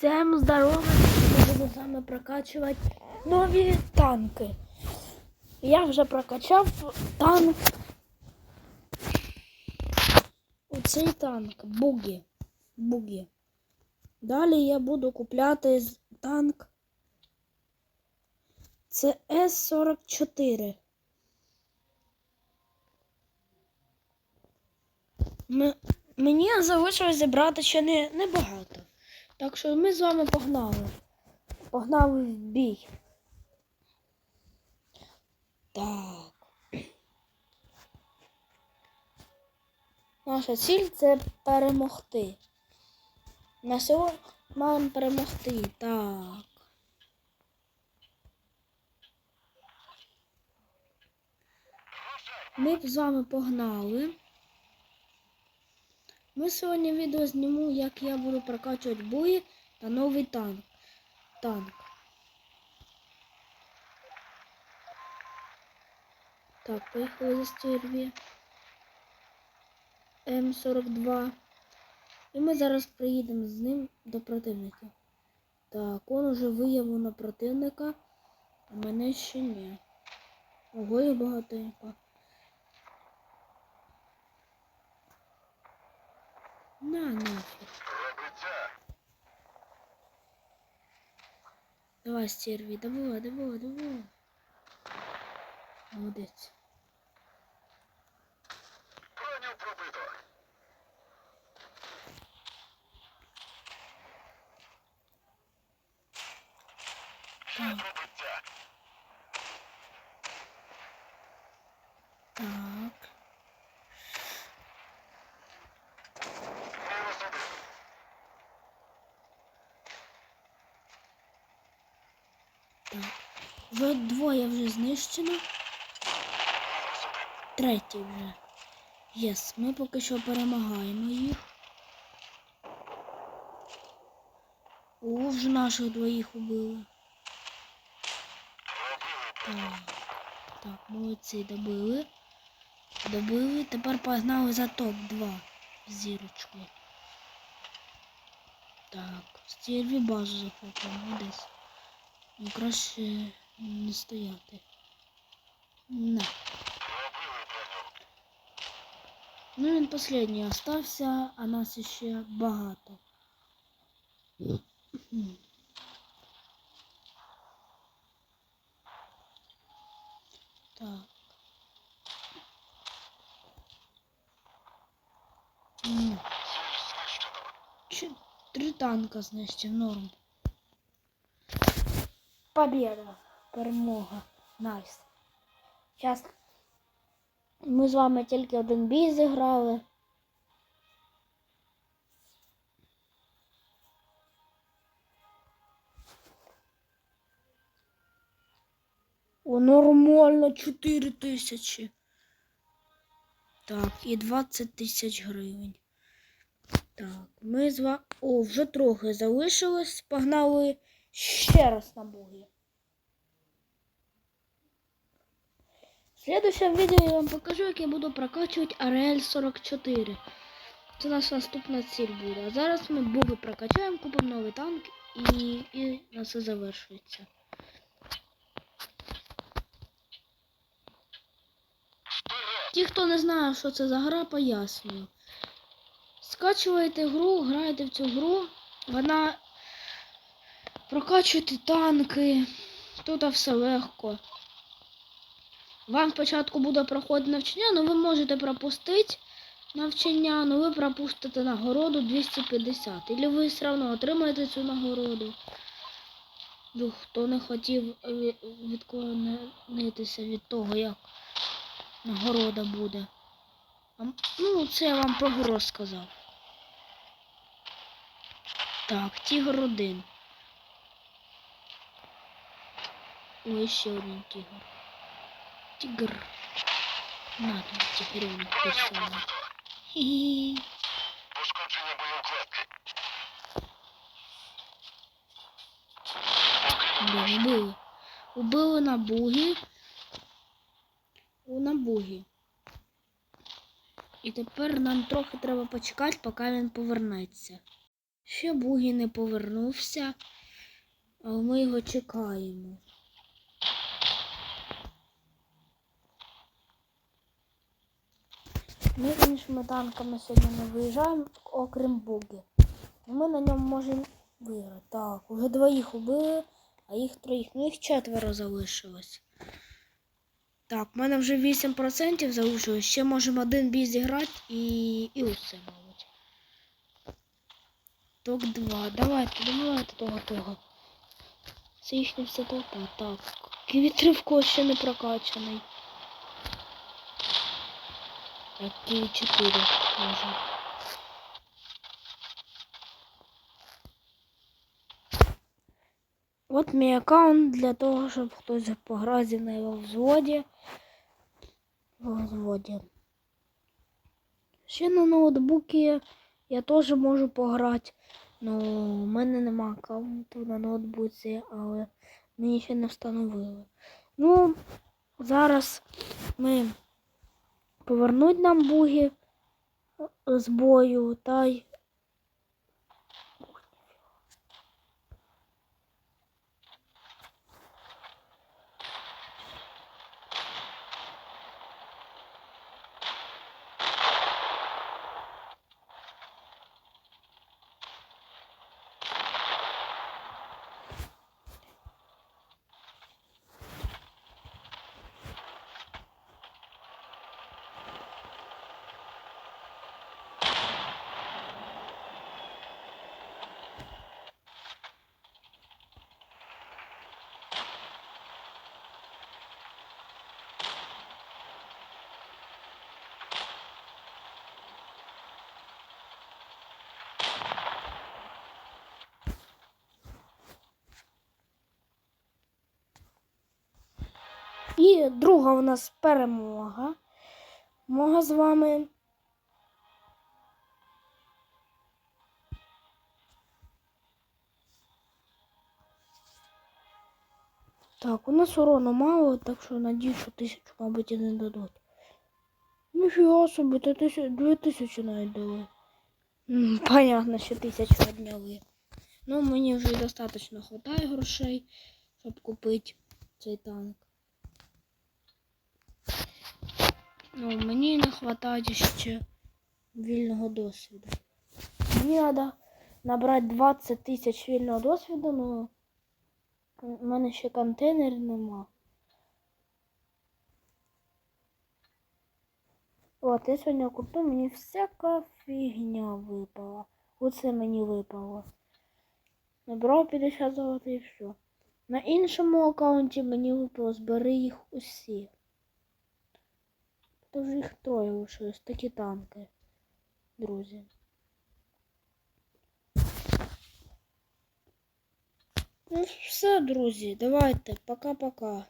Всем здорово! Ми будемо з вами прокачувати нові танки. Я вже прокачав танк. Оцей танк Бугі. Бугі. Далі я буду купляти танк. Це С-44. Мені залишилось зібрати ще не, небагато. Так що ми з вами погнали. Погнали в бій. Так. Наша ціль це перемогти. На сьогодні маємо перемогти. Так. Ми б з вами погнали. Ми сьогодні відео зніму, як я буду прокачувати буї та новий танк. Танк. Так, поїхали за стерві. М42. І ми зараз приїдемо з ним до противника. Так, он уже виявив на противника, а мене ще ні. Ого, я багатенько. На нафиг. Давай, стерви, добывай, добывай, добывай. Молодець. Так. Так. Вже двоє вже знищено. Третій вже. Єс, ми поки що перемагаємо їх. О, вже наших двоїх убили. Так. Так, молодці, добили. Добили. Тепер погнали за топ-2 з зірочкою. Так, стерві базу захопимо десь. Ну, краще не стояти. На. Пробили броню. Ну він последній остався, а нас ще багато. Мгм. Так. М, Ціль знищено. Чи три танка знищив норм. Победа. Перемога. Найс. Зараз ми з вами тільки один бій зіграли. О, нормально, 4 тисячі. Так, і 20 тисяч гривень. Так, ми з вами... О, вже трохи залишилось. Погнали ще раз на боги. В следующем відео я вам покажу, як я буду прокачувати Ареаль 44. Це наша наступна ціль буде. А зараз ми боги прокачаємо, купимо новий танк і, і на це завершується. Ті, хто не знає, що це за гра, пояснюю. Скачуєте гру, граєте в цю гру, вона прокачуєте танки, тут все легко. Вам спочатку буде проходити навчання, але ви можете пропустити навчання, але ви пропустите нагороду 250. Або ви все одно отримаєте цю нагороду. Ну, хто не хотів відклонитися від того, як нагорода буде. Ну, це я вам про гру розказав. Так, тігр один. Ой, ще один тігр. Тігр. На тут тігренок Броню пішов. пробито. Хі-хі. Пошкодження боєукладки. Да, убили. Убили на бугі. У на бугі. І тепер нам трохи треба почекати, поки він повернеться. Ще Бугі не повернувся, але ми його чекаємо. Ми іншими танками сьогодні не виїжджаємо, окрім Буги. Ми на ньому можемо виграти. Так, уже двоїх убили, а їх троїх. Ну їх четверо залишилось. Так, в мене вже 8% залишилось. Ще можемо один бій зіграти і, і усе, мабуть. Ток 2. Давайте, давайте того того. Це їхня вся толпа. Так. Ківітривко ще не прокачаний. Ківі 4 може. От мій аккаунт для того, щоб хтось пограв зі мною в взводі. В взводі. Ще на ноутбуці я теж можу пограти. Ну, в мене нема аккаунту на ноутбуці, але мені ще не встановили. Ну, зараз ми повернуть нам буги з бою та й І друга у нас перемога. Мога з вами. Так, у нас урону мало, так що надію, що тисячу, мабуть, і не дадуть. Ніфіга собі, та тисяч, дві тисячі навіть дали. Понятно, що тисячу одняли. Ну, мені вже достатньо хватає грошей, щоб купити цей танк. Ну, мені не вистачає ще вільного досвіду. Мені треба набрати 20 тисяч вільного досвіду, але в мене ще контейнерів нема. От, я сьогодні купив, мені всяка фігня випала. Оце мені випало. Набрав 50 золотих і все. На іншому аккаунті мені випало, збери їх усі. Тож їх троє лишилось, такі танки, друзі. Ну все, друзі, давайте, пока-пока.